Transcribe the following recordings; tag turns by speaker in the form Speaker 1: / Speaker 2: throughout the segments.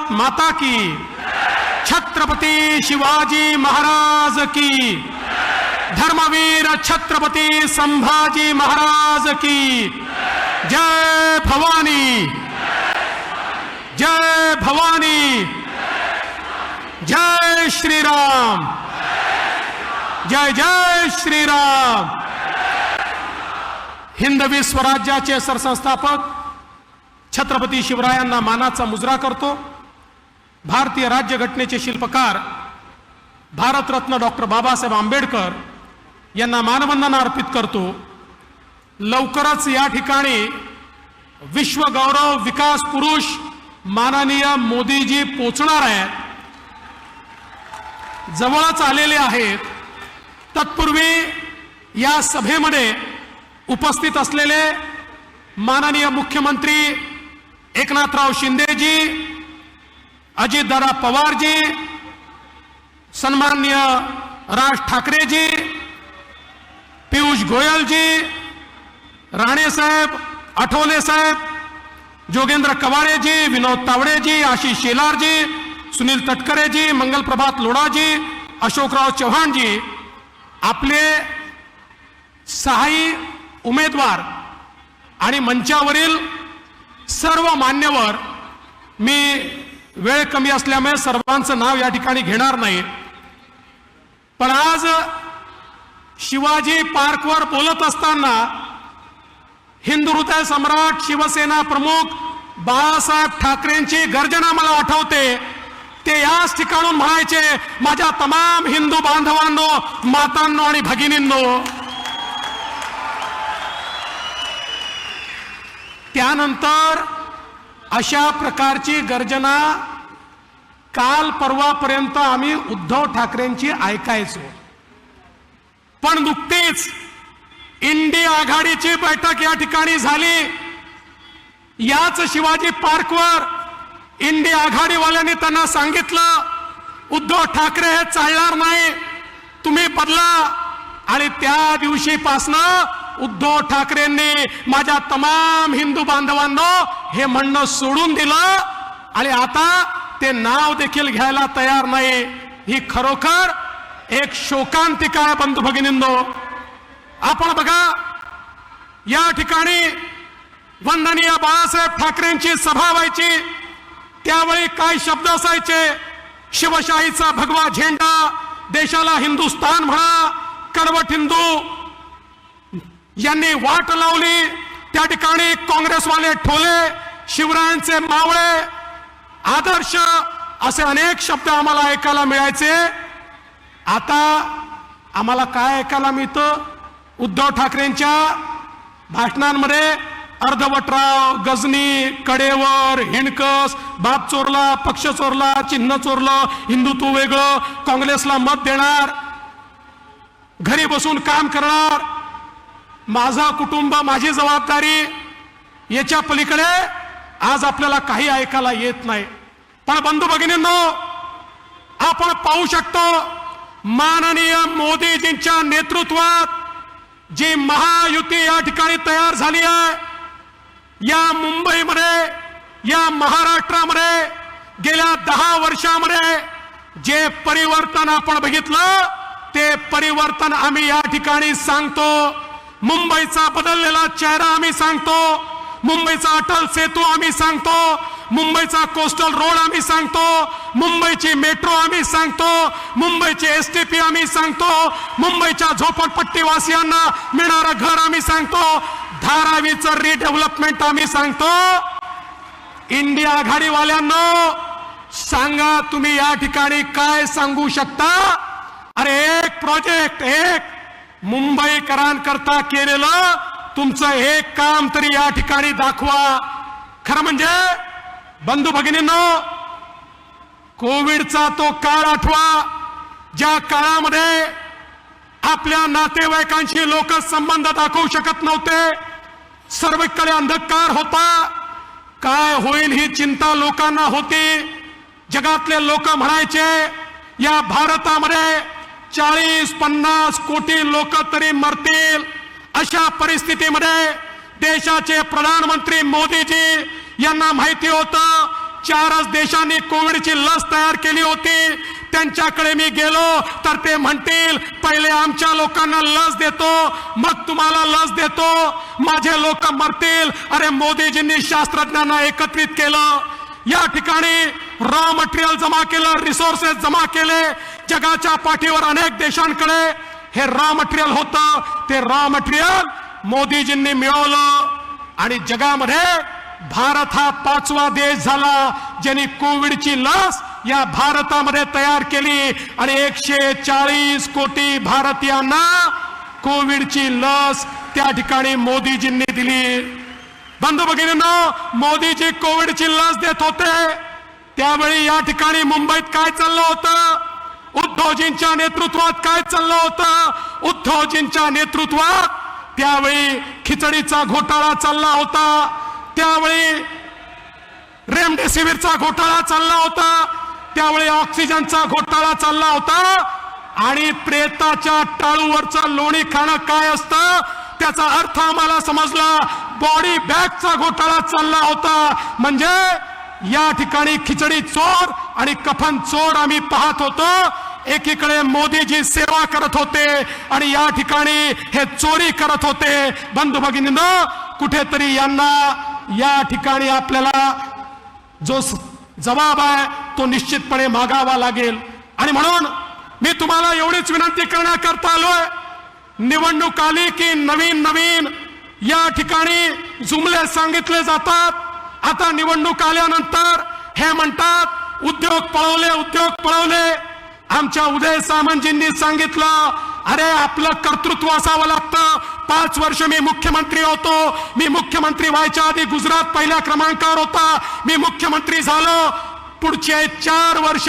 Speaker 1: भारत माता की। छत्रपती शिवाजी महाराज की। धर्मवीर छत्रपती संभाजी महाराज की। जय भवानी। जय भवानी। जय श्रीराम। जय जय श्रीराम। हिंदवी स्वराज्याचे सरसंस्थापक छत्रपती शिवरायांना मानाचा मुजरा करतो. भारतीय राज्यघटनेचे शिल्पकार भारतरत्न डॉक्टर बाबासाहेब आंबेडकर यांना मानवंदना अर्पित करतो. लवकरच या ठिकाणी विश्वगौरव विकास पुरुष माननीय मोदीजी पोचणार आहेत. जवळच आलेले आहेत. तत्पूर्वी या सभेमध्ये उपस्थित असलेले माननीय मुख्यमंत्री एकनाथराव शिंदेजी अजितदादा पवारजी सन्मान्य राज ठाकरेजी पियुष गोयलजी राणेसाहेब आठवले साहेब जोगेंद्र कवाडेजी विनोद तावडेजी आशिष शेलारजी सुनील तटकरेजी मंगलप्रभात लोढाजी अशोकराव चव्हाणजी आपले सहाय्य उमेदवार आणि मंचावरील सर्व मान्यवर मी वेळ कमी असल्यामुळे सर्वांचं नाव या ठिकाणी घेणार नाही. पण आज शिवाजी पार्कवर बोलत असताना हिंदू हृदय सम्राट शिवसेना प्रमुख बाळासाहेब ठाकरेंची गर्जना मला आठवते. ते याच ठिकाणून म्हणायचे माझ्या तमाम हिंदू बांधवांनो मातांनो आणि भगिनींनो. त्यानंतर अशा प्रकारची गर्जना काल परवापर्यंत आम्ही उद्धव ठाकरेंची ऐकायचो. पण नुकतीच इंडी आघाडीची बैठक या ठिकाणी झाली. याच शिवाजी पार्कवर इंडी आघाडीवाल्यांनी त्यांना सांगितलं उद्धव ठाकरे हे चालणार नाही तुम्ही बदला. आणि त्या दिवशीपासनं उद्धव ठाकरेंनी माझ्या तमाम हिंदू बांधवांना हे म्हणणं सोडून दिलं आणि आता ते नाव देखील घ्यायला तयार नाही ही खरोखर एक शोकांतिका आहे बंधू भगिनींनो. आपण बघा या ठिकाणी वंदनीय बाळासाहेब ठाकरेंची सभा व्हायची. त्यावेळी काय शब्द असायचे? शिवशाहीचा भगवा झेंडा देशाला हिंदुस्तान म्हणा कडवट हिंदू यांनी वाट लावली. त्या ठिकाणी काँग्रेसवाले ठोले शिवरायांचे मावळे आदर्श असे अनेक शब्द आम्हाला ऐकायला मिळायचे. आता आम्हाला काय ऐकायला मिळतं? उद्धव ठाकरेंच्या भाषणांमध्ये अर्धवटराव गजनी कडेवर हिणकस बाप चोरला पक्ष चोरला चिन्ह चोरलं हिंदुत्व वेगळं काँग्रेसला मत देणार घरी बसून काम करणार माझा कुटुंब माझी जबाबदारी याच्या पलीकडे आज आपल्याला काही ऐकायला येत नाही. पण बंधू भगिनींनो आपण पाहू शकतो माननीय मोदीजींच्या नेतृत्वात जी महायुती या ठिकाणी तयार झाली आहे या मुंबईमध्ये या महाराष्ट्रामध्ये गेल्या दहा वर्षामध्ये जे परिवर्तन आपण बघितलं ते परिवर्तन आम्ही या ठिकाणी सांगतो. मुंबईचा बदललेला चेहरा आम्ही सांगतो. मुंबईचा अटल सेतू आम्ही सांगतो. मुंबईचा कोस्टल रोड आम्ही सांगतो. मुंबईची मेट्रो आम्ही सांगतो. मुंबईची एस टी पी आम्ही सांगतो. मुंबईच्या झोपडपट्टीवासियांना मिळणारं घर आम्ही सांगतो. धारावीचं रिडेव्हलपमेंट आम्ही सांगतो. इंडिया आघाडीवाल्यांना सांगा तुम्ही या ठिकाणी काय सांगू शकता? अरे एक प्रोजेक्ट एक मुंबईकरांकरता केलेलं तुमचं एक काम तरी या ठिकाणी दाखवा. खरं म्हणजे बंधू भगिनींनो कोविडचा तो काळ आठवा ज्या काळामध्ये आपल्या नातेवाईकांशी लोक संबंध दाखवू शकत नव्हते. सर्वकडे अंधकार होता. काय होईल ही चिंता लोकांना होती. जगातले लोक म्हणायचे या भारतामध्ये चाळीस पन्नास कोटी लोक तरी मरतील. अशा परिस्थितीमध्ये देशाचे प्रधानमंत्री मोदीजी यांना माहिती होतं चारच देशांनी कोविडची लस तयार केली होती. त्यांच्याकडे मी गेलो तर ते म्हणतील पहिले आमच्या लोकांना लस देतो मग तुम्हाला लस देतो. माझे लोक मरतील. अरे मोदीजींनी शास्त्रज्ञांना एकत्रित केलं. या ठिकाणी रॉ मटेरियल जमा केलं रिसोर्सेस जमा केले. जगाच्या पाठीवर अनेक देशांकडे हे रॉ मटेरियल होतं. ते रॉ मटेरियल मोदीजींनी मिळवलं. आणि जगामध्ये भारत हा पाचवा देश झाला ज्यांनी कोविडची लस या भारतामध्ये तयार केली. आणि एकशे चाळीस कोटी भारतीयांना कोविडची लस त्या ठिकाणी मोदीजींनी दिली. बंधू भगिनींना मोदीजी कोविडची लस देत होते. त्यावेळी या ठिकाणी मुंबईत काय चाललं होतं? उद्धवजींच्या नेतृत्वात काय चाललं होतं? उद्धवजींच्या नेतृत्वात त्यावेळी खिचडीचा घोटाळा चालला होता. त्यावेळी रेमडेसिवीरचा घोटाळा चालला होता. त्यावेळी ऑक्सिजनचा घोटाळा चालला होता. आणि प्रेताच्या टाळूवरचं लोणी खाणं काय असतं? त्याचा अर्थ आम्हाला समजला. बॉडी बॅगचा घोटाळा चालला होता. म्हणजे या ठिकाणी खिचडी चोर आणि कफन चोर आम्ही पाहत होतो. एकीकडे मोदीजी सेवा करत होते आणि या ठिकाणी हे चोरी करत होते. बंधू भगिनीनं कुठेतरी यांना या ठिकाणी आपल्याला जो जबाब आहे तो निश्चितपणे मागावा लागेल. आणि म्हणून मी तुम्हाला एवढीच विनंती करण्याकरता आलोय. निवडणूक आली की नवीन नवीन या ठिकाणी जुमले सांगितले जातात. आता निवडणूक आल्यानंतर हे म्हणतात उद्योग पळवले उद्योग पळवले. आमच्या उदय सामंतजींनी सांगितलं अरे आपलं कर्तृत्व असावं लागतं. पाच वर्ष मी मुख्यमंत्री होतो. मी मुख्यमंत्री व्हायच्या आधी गुजरात पहिल्या क्रमांकावर होता. मी मुख्यमंत्री झालो. पुढचे चार वर्ष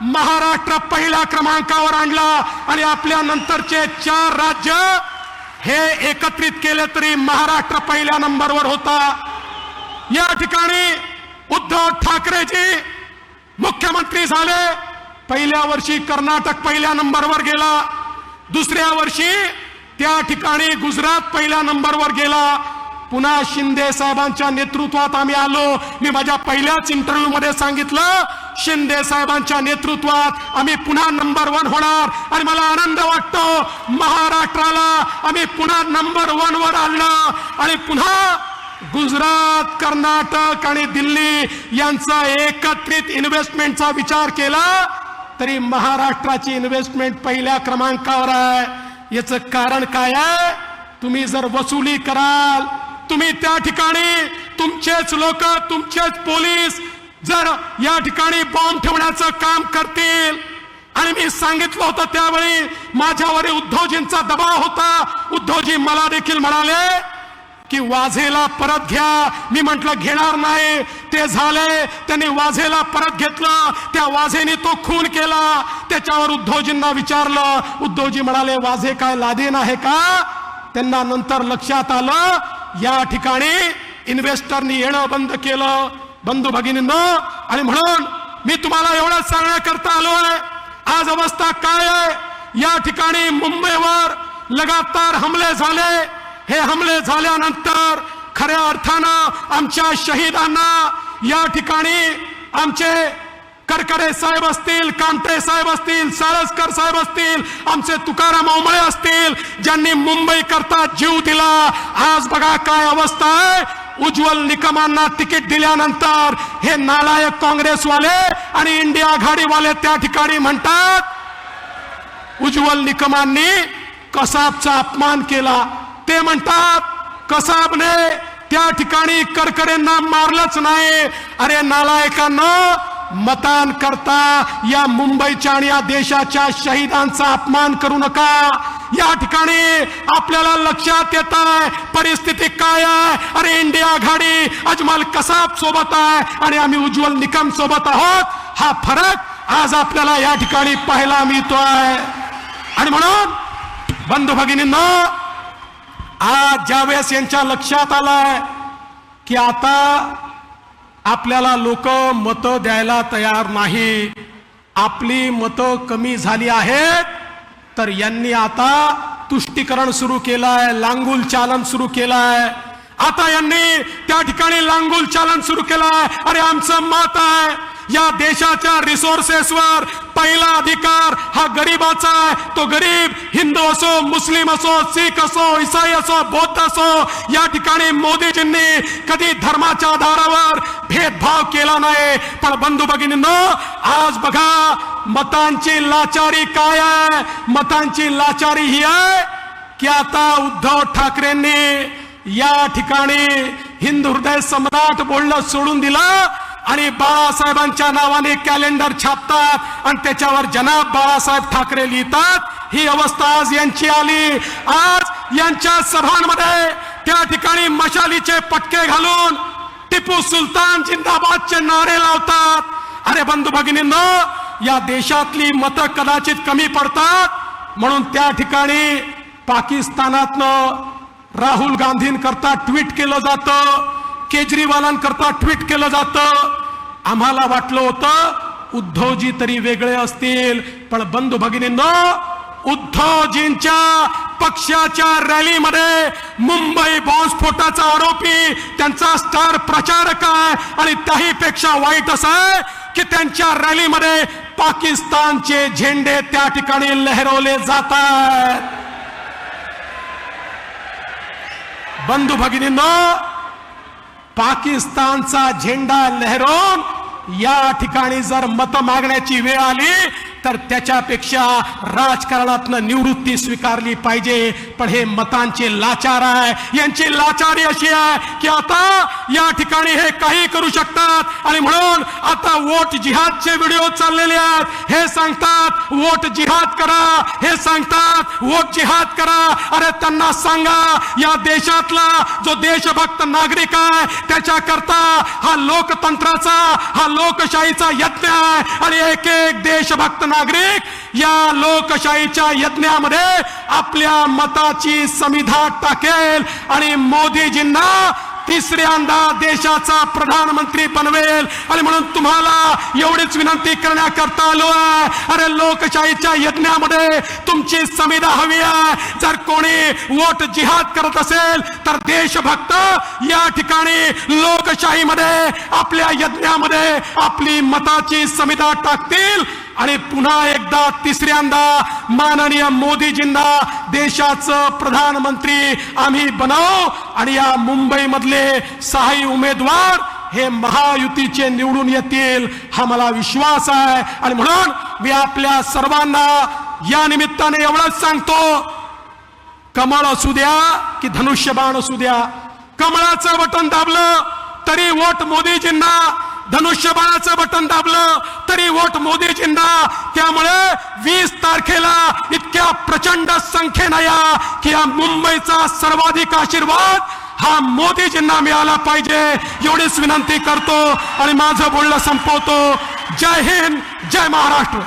Speaker 1: महाराष्ट्र पहिल्या क्रमांकावर आणला. आणि आपल्या नंतरचे चार राज्य हे एकत्रित केले तरी महाराष्ट्र पहिल्या नंबरवर होता. या ठिकाणी उद्धव ठाकरेजी मुख्यमंत्री झाले. पहिल्या वर्षी कर्नाटक पहिल्या नंबरवर गेला. दुसऱ्या वर्षी त्या ठिकाणी गुजरात पहिल्या नंबरवर गेला. पुन्हा शिंदे साहेबांच्या नेतृत्वात आम्ही आलो. मी माझ्या पहिल्याच इंटरव्ह्यू मध्ये सांगितलं शिंदे साहेबांच्या नेतृत्वात आम्ही पुन्हा नंबर वन होणार. आणि मला आनंद वाटतो महाराष्ट्राला आम्ही पुन्हा नंबर वन वर आणलं आणि पुन्हा गुजरात कर्नाटक आणि दिल्ली यांचा एकत्रित इन्व्हेस्टमेंटचा विचार केला. तरी महाराष्ट्राची इन्व्हेस्टमेंट पहिल्या क्रमांकावर आहे. याचं कारण काय आहे? तुम्ही जर वसुली कराल तुम्ही त्या ठिकाणी तुमचेच लोक तुमचेच पोलीस जर या ठिकाणी बॉम्ब ठेवण्याचं काम करतील. आणि मी सांगितलं होतं त्यावेळी माझ्यावर उद्धवजींचा दबाव होता. उद्धवजी मला देखील म्हणाले की वाझेला परत घ्या. मी म्हंटल घेणार नाही. ते झालंय त्यांनी वाझेला परत घेतलं. त्या वाझेने तो खून केला. त्याच्यावर उद्धवजींना विचारलं. उद्धवजी म्हणाले वाझे काय लादेन आहे का? त्यांना नंतर लक्षात आलं या ठिकाणी इन्व्हेस्टरनी येणं बंद केलं. बंधू भगिनीनं आणि म्हणून मी तुम्हाला एवढंच सांगण्याकरता आलोय. आज अवस्था काय आहे? या ठिकाणी मुंबईवर लगातार हमले झाले. हे हमले झाल्यानंतर खऱ्या अर्थानं आमच्या शहीदांना या ठिकाणी आमचे करकरे साहेब असतील कामटे साहेब असतील सारसकर साहेब असतील आमचे तुकाराम ओंबळे असतील ज्यांनी मुंबई करता जीव दिला. आज बघा काय अवस्था आहे. उज्ज्वल निकमांना तिकीट दिल्यानंतर हे नालायक काँग्रेसवाले आणि इंडिया आघाडीवाले त्या ठिकाणी म्हणतात उज्ज्वल निकमांनी कसाबचा अपमान केला. ते म्हणतात कसाबने त्या ठिकाणी करकरेंना मारलंच नाही. अरे नालायकांना मतान करता या मुंबईच्या आणि या देशाच्या शहीदांचा अपमान करू नका. या ठिकाणी आपल्याला लक्षात येत आहे परिस्थिती काय आहे? अरे इंडिया आघाडी अजमल कसाब सोबत आहे आणि आम्ही उज्ज्वल निकम सोबत आहोत. हा फरक आज आपल्याला या ठिकाणी पाहायला मिळतो आहे आणि म्हणून बंधू भगिनींना आज ज्यावेळेस यांच्या लक्षात आलंय की आता आपल्याला लोक मतं द्यायला तयार नाही आपली मतं कमी झाली आहेत तर यांनी आता तुष्टीकरण सुरू केलंय लांगुल चालन सुरू केलंय. आता यांनी त्या ठिकाणी लांगुल चालन सुरू केलंय. अरे आमचं मत आहे या देशाच्या रिसोर्सेसवर पहिला अधिकार हा गरीबाचा आहे. तो गरीब हिंदू असो मुस्लिम असो सिख असो इसाई असो बौद्ध असो या ठिकाणी मोदीजींनी कधी धर्माच्या आधारावर भेदभाव केला नाही. पण बंधू भगिनींनो आज बघा मतांची लाचारी काय आहे? मतांची लाचारी ही आहे की आता उद्धव ठाकरेंनी या ठिकाणी हिंदू हृदय सम्राट बोलणं सोडून दिलं. आणि बाळासाहेबांच्या नावाने कॅलेंडर छापतात आणि त्याच्यावर जनाब बाळासाहेब ठाकरे लिहितात. ही अवस्था आज यांची आली. आज यांच्या सभांमध्ये त्या ठिकाणी मशालीचे पटके घालून टिपू सुलतान जिंदाबादचे नारे लावतात. अरे बंधू भगिनींनो या देशातली मतं कदाचित कमी पडतात. म्हणून त्या ठिकाणी पाकिस्तानातनं राहुल गांधींकरता ट्विट केलं जातं. केजरीवालांकरता ट्विट केलं जातं. आम्हाला वाटलं होतं उद्धवजी तरी वेगळे असतील पण बंधू भगिनींनो उद्धवजींच्या पक्षाच्या रॅलीमध्ये मुंबई बॉम्बस्फोटाचा आरोपी त्यांचा स्टार प्रचारक आहे आणि त्याही पेक्षा वाईट असं आहे की त्यांच्या रॅलीमध्ये पाकिस्तानचे झेंडे त्या ठिकाणी लहरवले जातात बंधू भगिनींना पाकिस्तानचा झेंडा लहरून या ठिकाणी जर मत मागण्याची वेळ आली तर त्याच्यापेक्षा राजकारणातनं निवृत्ती स्वीकारली पाहिजे. पण हे मतांचे लाचार आहे. यांची लाचारी अशी आहे की आता या ठिकाणी हे काही करू शकतात. आणि म्हणून आता वोट जिहादचे व्हिडिओ चाललेले आहेत. हे सांगतात वोट जिहाद करा. हे सांगतात वोट जिहाद करा. अरे त्यांना सांगा या देशातला जो देशभक्त नागरिक आहे त्याच्याकरता हा लोकतंत्राचा हा लोकशाहीचा यज्ञ आहे. आणि एक एक देशभक्त नागरिक या लोकशाहीच्या यज्ञामध्ये आपल्या मताची समिधा टाकेल आणि मोदीजींना तिसऱ्यांदा देशाचा प्रधानमंत्री बनवेल. आणि म्हणून तुम्हाला एवढीच विनंती करण्याकरता आलो आहे. अरे लोकशाहीच्या यज्ञामध्ये तुमची संविधा हवी आहे. जर कोणी वोट जिहाद करत असेल तर देशभक्त या ठिकाणी लोकशाहीमध्ये आपल्या यज्ञामध्ये आपली मताची संविधा टाकतील. आणि पुन्हा एकदा तिसऱ्यांदा माननीय मोदीजींना देशाचं प्रधानमंत्री आम्ही बनाव आणि या मुंबईमधले सहाही उमेदवार हे महायुतीचे निवडून येतील हा मला विश्वास आहे. आणि म्हणून मी आपल्या सर्वांना या निमित्ताने एवढंच सांगतो कमळ असू द्या की धनुष्यबाण असू द्या कमळाचं बटन दाबलं तरी वोट मोदीजींना धनुष्यबाणाचं बटन दाबलं तरी वोट मोदीजींना त्यामुळे वीस तारखेला इतक्या प्रचंड संख्येनं या की या मुंबईचा सर्वाधिक आशीर्वाद हा मोदीजींना मिळाला पाहिजे. एवढीच विनंती करतो आणि माझं बोलणं संपवतो. जय हिंद जय महाराष्ट्र.